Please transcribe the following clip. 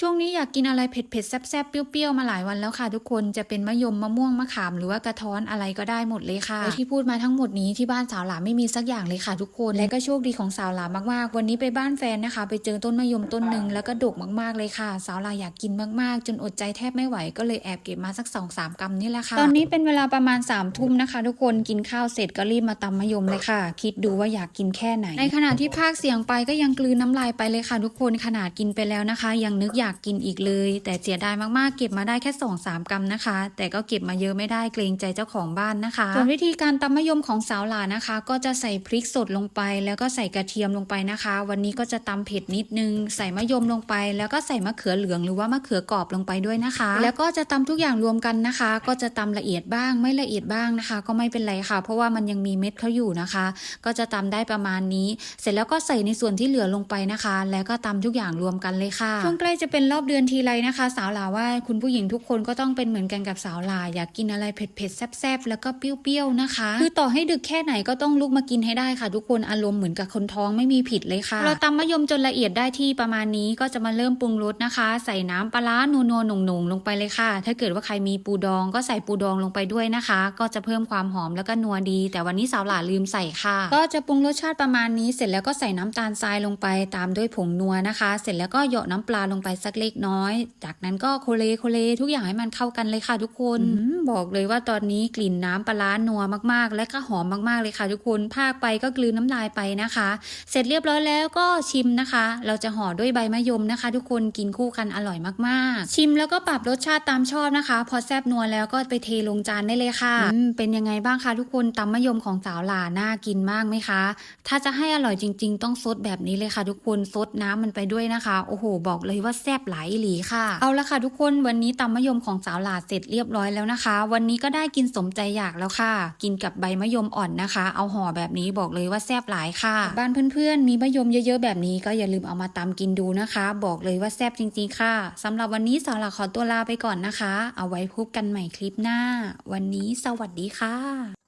ช่วงนี้อยากกินอะไรเผ็ดๆแซ่บๆเปรี้ยวๆมาหลายวันแล้วค่ะทุกคนจะเป็นมะยมมะม่วงมะขามหรือว่ากระท้อนอะไรก็ได้หมดเลยค่ะและที่พูดมาทั้งหมดนี้ที่บ้านสาวหลาไม่มีสักอย่างเลยค่ะทุกคนและก็โชคดีของสาวหลามากๆ วันนี้ไปบ้านแฟนนะคะ ไปเจอต้นมะยมต้นหนึ่งแล้วก็ดกมากๆเลยค่ะ สาวหลาอยากกินมากๆ จนอดใจแทบไม่ไหวก็เลยแอบเก็บมาสัก2อสามกรัมนี่แหละค่ะตอนนี้เป็นเวลาประมาณ3ามทุ่มนะคะ ทุกคนกินข้าวเสร็จก็รีบมาตำมะยมเลยค่ะ คิดดูว่าอยากกินแค่ไหน ในขณะที่ภาคเสียงไปก็ยังกลืนน้ำลายไปเลยค่ะ ทุกคนขนาดกินไปแล้วนะคะ ยังนึกอยอยากกินอีกเลย แต่เสียดายมากๆ เก็บมาได้แค่2อสามกรัมนะคะ แต่ก็เก็บมาเยอะไม่ได้เกรงใจเจ้าของบ้านนะคะส่วนวิธีการตำมะยมของสาวหลานะคะ ก็จะใส่พริกสดลงไป แล้วก็ใส่กระเทียมลงไปนะคะ วันนี้ก็จะตำเผ็ดนิดนึง ใส่มะยมลงไป แล้วก็ใส่มะเขือเหลืองหรือว่ามะเขือกรอบลงไปด้วยนะคะ แล้วก็จะตำทุกอย่างรวมกันนะคะ ก็จะตำละเอียดบ้างไม่ละเอียดบ้างนะคะ ก็ไม่เป็นไรค่ะ เพราะว่ามันยังมีเม็ดเขาอยู่นะคะ ก็จะตำได้ประมาณนี้ เสร็จแล้วก็ใส่ในส่วนที่เหลือลงไปนะคะ แล้วก็ตำทุกอย่างรวมกันเลยค่ะช่วงใกล้จะเป็นรอบเดือนทีไรนะคะ สาวหลาว่าคุณผู้หญิงทุกคนก็ต้องเป็นเหมือนกันกับสาวหลาอยากกินอะไรเผ็ดๆแซ่บๆแล้วก็เปรี้ยวๆนะคะ คือต่อให้ดึกแค่ไหนก็ต้องลุกมากินให้ได้ค่ะ ทุกคนอารมณ์เหมือนกับคนท้องไม่มีผิดเลยค่ะ เราตำมะยมจนละเอียดได้ที่ประมาณนี้ก็จะมาเริ่มปรุงรสนะคะ ใส่น้ำปลาร้านัวๆหนุ่งๆลงไปเลยค่ะ ถ้าเกิดว่าใครมีปูดองก็ใส่ปูดองลงไปด้วยนะคะ ก็จะเพิ่มความหอมแล้วก็นัวดี แต่วันนี้สาวหลาลืมใส่ค่ะ ก็จะปรุงรสชาติประมาณนี้ เสร็จแล้วก็ใส่น้ำตาลทรายลงไปตามด้วยผงนัวนะคะ เสร็จแล้วก็เหยาะน้ำปลาลงไปสักเล็กน้อย จากนั้นก็โคเลโคเลทุกอย่างให้มันเข้ากันเลยค่ะทุกคนอืมบอกเลยว่าตอนนี้กลิ่นน้ำปลาร้านัวมากๆ และก็หอมมากๆเลยค่ะทุกคนภาคไปก็กลืนน้ำลายไปนะคะ เสร็จเรียบร้อยแล้วก็ชิมนะคะ เราจะห่อด้วยใบมะยมนะคะ ทุกคนกินคู่กันอร่อยมากๆ ชิมแล้วก็ปรับรสชาติตามชอบนะคะ พอแซบนัวแล้วก็ไปเทลงจานได้เลยค่ะอืมเป็นยังไงบ้างคะทุกคนตำมะยมของสาวหลาน่ากินมากไหมคะ ถ้าจะให้อร่อยจริง ๆ ต้องซดแบบนี้เลยค่ะ ทุกคนซดน้ำมันไปด้วยนะคะ โอ้โห บอกเลยว่าแซบหลายหลีค่ะ เอาละค่ะทุกคนวันนี้ตำมะยมของสาวหลาเสร็จเรียบร้อยแล้วนะคะ วันนี้ก็ได้กินสมใจอยากแล้วค่ะ กินกับใบมะยมอ่อนนะคะ เอาห่อแบบนี้บอกเลยว่าแซบหลายค่ะ บ้านเพื่อนๆ มีมะยมเยอะๆแบบนี้ก็อย่าลืมเอามาตำกินดูนะคะ บอกเลยว่าแซบจริงๆค่ะสำหรับวันนี้สาวหลาขอตัวลาไปก่อนนะคะ เอาไว้พบกันใหม่คลิปหน้า วันนี้สวัสดีค่ะ